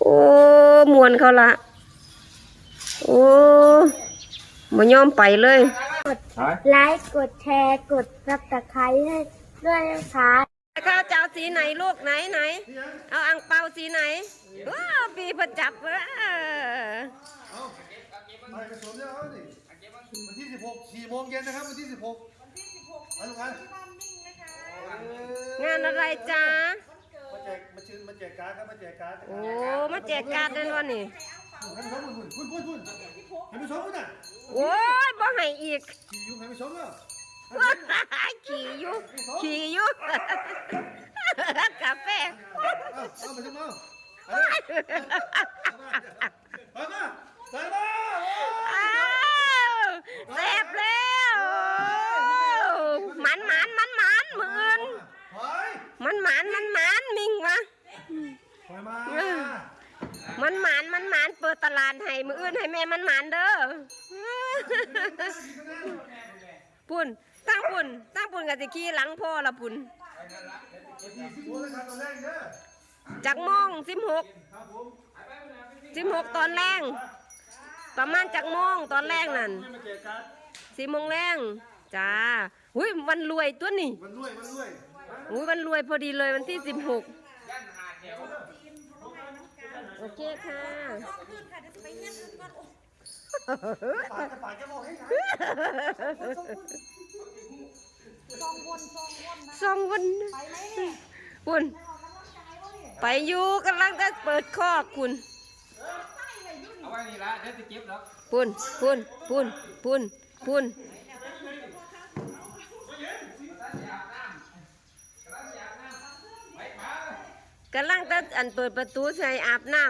โอ้มวนเขาละโอ้บ่ยอมไปเลยไลค์กดแชร์กดซับสไครต์ให้ด้วยนะคะข้าวเจ้าสีไหนลูกไหนไหน เอาอังเปาสีไหนว้าวปีประจับเว้อไปกระสุนเนี่ยเอาดิวันที่16 4โมงเย็นนะครับวันที่16ไปลูกค้างานอะไรจ้า มาแจกมาชื่นมาแจกการ์ดครับมาแจกการ์ดโอ้มาแจกการ์ดนั่นวะนี่ให้ไปชมคุณคุณคุณคุณให้ไปชมคุณน่ะโอ้ยบ่ให้อีกขี่ยุงให้ไปชมแล้วขี่อยู่ขี่อยู่กาแฟเอาเอาไปชมเอาเอาเอามาใส่มาอ้าวแซ่บแล้วหมันหมันหมันหมันมืออื่นถอยมันหมันมันหมันมิงวะถ อยมามันหมันมันหมันเปิดตลาดให้มืออื่นให้แม่มันหมันเด้อปุ่นตั้งปุ่นตั้งปุ่นกับสิขี้หลังพ่อละปุ่นโอ้ยครับตอนแรกเนี่ยจากโมงสิบหกครับผมสิบหกตอนแรงประมาณจากโมงตอนแรกนั่นมาแจกการ์ดสี่โมงแรงจ้าหุ้ยวันรวยตัวนี่มันด้วยมันด้วยอุ้ยวันรวยพอดีเลยวันที่สิบหก โอเคค่ะปากจะปากจะบอกให้ไงสองวันคุณไปอยู่กำลังจะเปิดคอกคุณเอาไว้นี่ละเดี๋ยวจะเก็บแล้วปุนปุนปุนปุนปุน กำลังจะอันเปิดประตูใส่อาบน้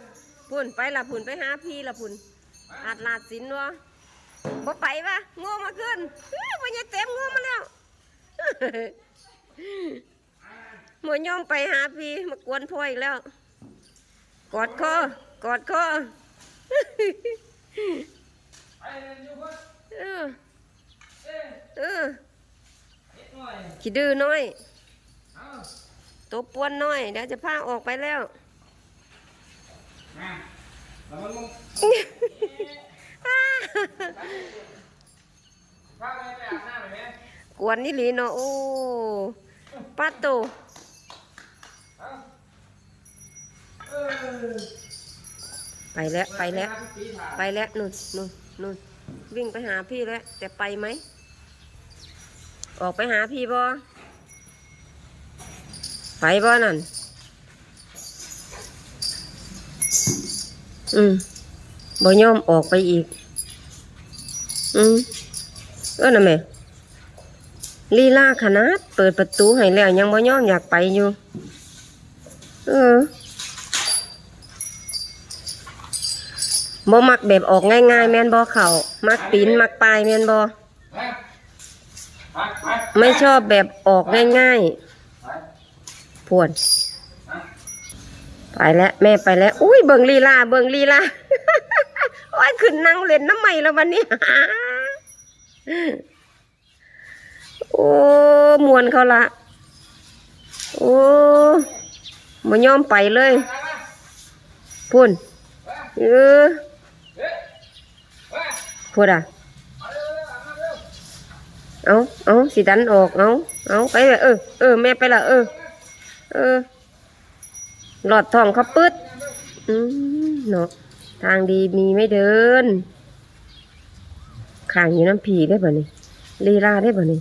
ำปุนไปละปุนไปหาพี่ละปุนอาดลาดสินวะบ่ไปวะโง่มาขึ้นเฮ้ยวันนี้เต็มโง่มาแล้วหมวยอมไปหาพี่มากวนพ่ออีกแล้ว กอดคอกอดคอไปเลยอยู่เพิ่นเออเอ๊ะเออเฮ็ดหน่อยขี้ดื้อน้อยเอา ตัวปวนน้อย เดี๋ยวจะพาออกไปแล้วมาแล้วมันลงพาไปไปอาบน้ำหน่อยไหมกวนนี่หลีเนาะโอ้ป้าโตเอาเออไปแล้วไปแล้วหาพี่ปีถามไปแล้วนู่นนู่นนู่นวิ่งไปหาพี่แล้วแต่ไปไหม ออกไปหาพี่บอ ไปบอนั่น อืมบ่ยอมออกไปอีก อืมเออน่ะแม่ลีลาขนาด เปิดประตูให้แล้วยังบ่ยอมอยากไปอยู่ เออบ่มักแบบออกง่ายๆ แม่นบ่เขามักปีนมักปลายแม่นบ่ไปไปไปไม่ชอบแบบออกง่ายไปๆพ วนไปแล้วแม่ไปแล้ว อุ้ยเบิงลีลาเบิงลีลาโอ้ยขึ้นนั่งเล่นน้ำใหม่แล้ววันนี้โอ้มวนเขาละโอ้บ่ยอมไปเลยพุ่นเออเอ๊ะเอ๊ะพูดอะเอาเอ้าสิดันออกเอาเอาไปเลยเออเออแม่ไปละเออ เออ หลอดทองเขาปึ๊ดอืมเนาะทางดีมีไม่เดินขางอยู่น้ำผีได้ป่ะนี่ลีลาได้ป่ะนี่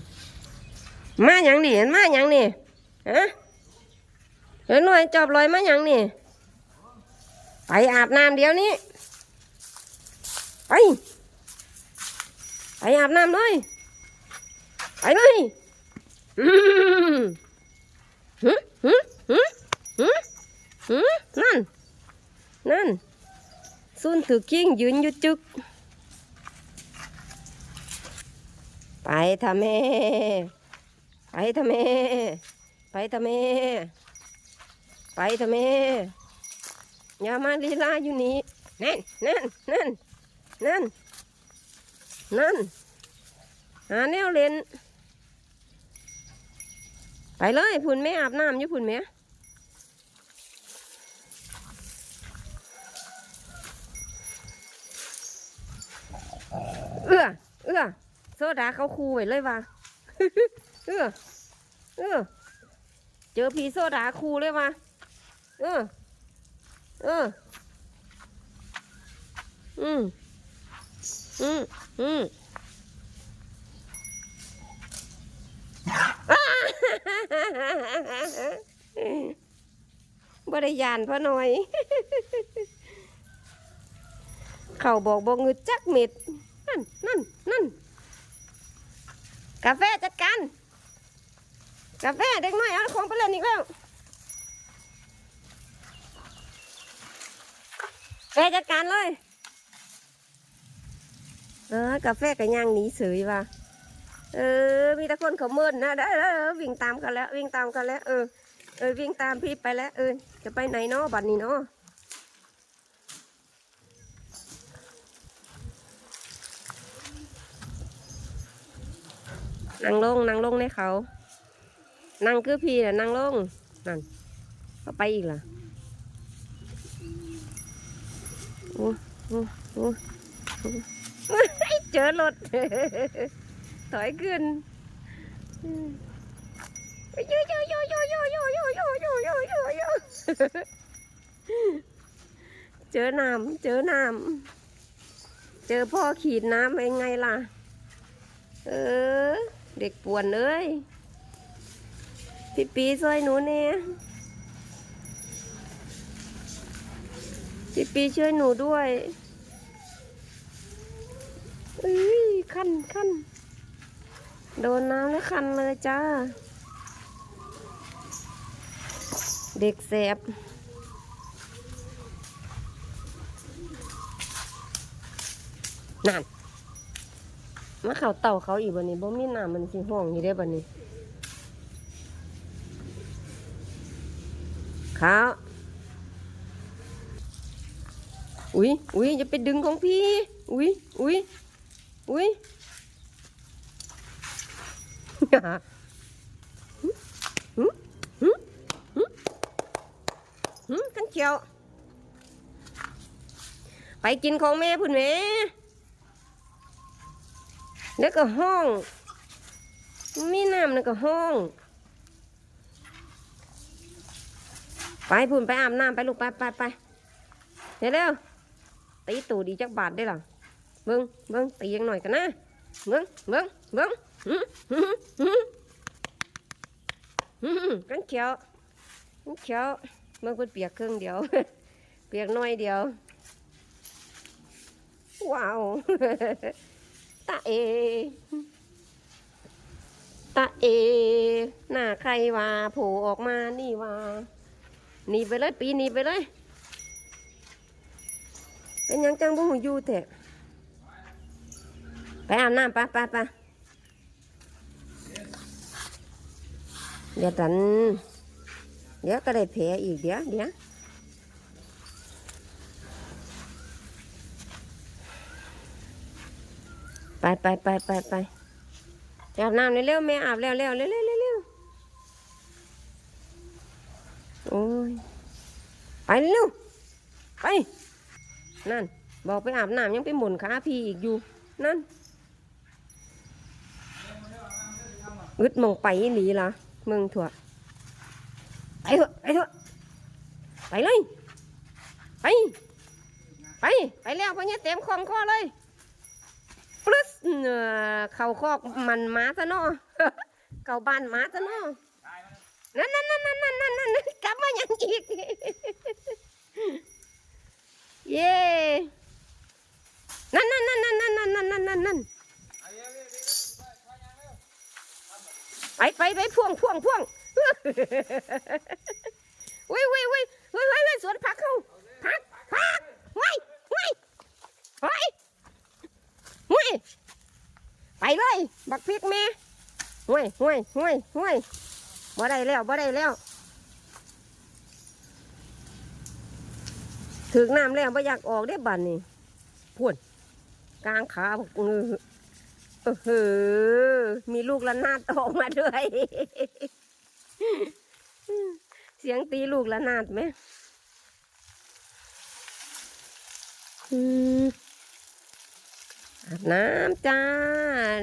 มาอย่างนี่มาอย่างนี่ฮะเห็นหน่อยจอบลอยมาอย่างนี่ไปอาบน้ำเดี๋ยวนี้ ไป ไปอาบน้ำเลย ไปเลย หืหืหืหืหืนั่น นั่นซุนถือกิ้งยืนอยู่จึก ไปทำแม่ไปทำแม่ไปทำแม่ไปทำแม่อย่ามาลีลาอยู่นี่นั่นนั่นนั่นนั่นนั่นหาแนวเล่น ไปเลยพุ่นแม่อาบน้ำอยู่พุ่นแม่เอื้อเอื้อโซดาเขาคูไปเลยว่ะเอื้อเอื้อเจอผีโซดาคูเลยว่ะเออเอออืมอืมอืม บริยานพ่อหน่อย เขาบอกบอกงึดจักเม็ด นั่นนั่นนั่นกาแฟจัดการ กาแฟเด็กน้อยเอาของไปเล่นอีกแล้วแฟจัดการเลย เออกาแฟกับย่างนีเสวยว่ะ เออ มีแต่คนเขาเมินนะได้เออวิ่งตามกันแล้ว วิ่งตามกันแล้ว เออ เออวิ่งตามพี่ไปแล้ว เออ จะไปไหนเนาะบัดนี้เนาะนั่งลงนั่งลงในเขา นั่งคือพี่น่ะนั่งลง นั่นก็ไปอีกล่ะโอ้โอ้โอ้โอ้เจอรถ ถอยขึ้นโยโยโยโยโยโยโยโยโยโยโยโยเจอน้ำเจอน้ำเจอพ่อขีดน้ำเป็นไงล่ะ เออ เด็กป่วนเอ้ยพี่ปีช่วยหนูเนี่ยพี่ปีช่วยหนูด้วยเอ้ยคันคัน โดนน้ำแล้วคันเลยจ้า เด็กแสบนั่นมาเขาเต่าเขาอีกบันนี้บ่มีน้ำมันสิห้องอยู่ได้บันนี้เขาอุ้ยอุ้ยจะไปดึงของพี่ อุ้ยอุ้ยอุ้ยี่ยขันเขียว ไปกินของแม่พุ่นแม่แล้วก็ห้อง มีน้ำแล้วก็ห้อง ไปพุ่นไปอาบน้ำไปลูกไปไปไปเดี๋ยวเร็วตีตูดีจักบาทได้หรอเบิ้งเบิ้งตียังหน่อยกันนะเบิ้งเบิ้งเบิ้ง กันเขียวกันเขียวเบิ้งเพิ่นเปียกครึ่งเดียว เปียกน้อยเดียว ว้าวตาเอตาเอ หน้าใครว่าโผล่ออกมานี่ว่าหนีไปเลย ปีหนีไปเลย เป็นยังจังบ่หูอยู่แท้ไปอาบน้ำปไปไปะ เดี๋ยวตัน เดี๋ยวก็ได้แผลอีกเดี๋ยวเดี๋ยวไปไปไปไปไปอาบน้ำเร็วๆแม่อาบแล้วเร็วเร็วเร็วเร็วเร็วโอ้ยไปเร็วไปนั่น บอกไปอาบน้ำยังไปหมุนขาพี่อีกอยู่ นั่นอึดมองไปหลีล่ะ มึงถั่วไปเถอะไปเถอะไปเลย ไป ไป ไปแล้วพอเนี่ยเต็มคองคอเลยปลึ๊ดเอ่อเข่าคอกมันหมาซะเนาะเก่าบ้านหมาซะเนาะนั่นนั่นนั่นนั่นนั่นนั่นนั่นกลับมาอย่างอีก เย่นั่นนั่นนั่นนั่นนั่นนั่นนั่นนั่น ไปไปไปพ่วงพ่วงพ่วงวิววิววิววิววิวสวนผักเขาผักผักไว้ไว้ไว้ไว้ไปเลย บักพริกแม่ห้วยห้วยห้วยห้วยบ่ได้แล้วบ่ได้แล้วถึงน้ำแล้วไม่อยากออกได้บันนี่พูดกลางขาบอกเออ เออเฮ้อมีลูกระนาดออกมาด้วย เสียงตีลูกระนาดไหมอืมอาบน้ำจ้า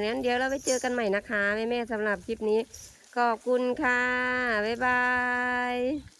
งั้นเดี๋ยวเราไปเจอกันใหม่นะคะ แม่ๆสำหรับคลิปนี้ ขอบคุณค่ะ บ๊ายบาย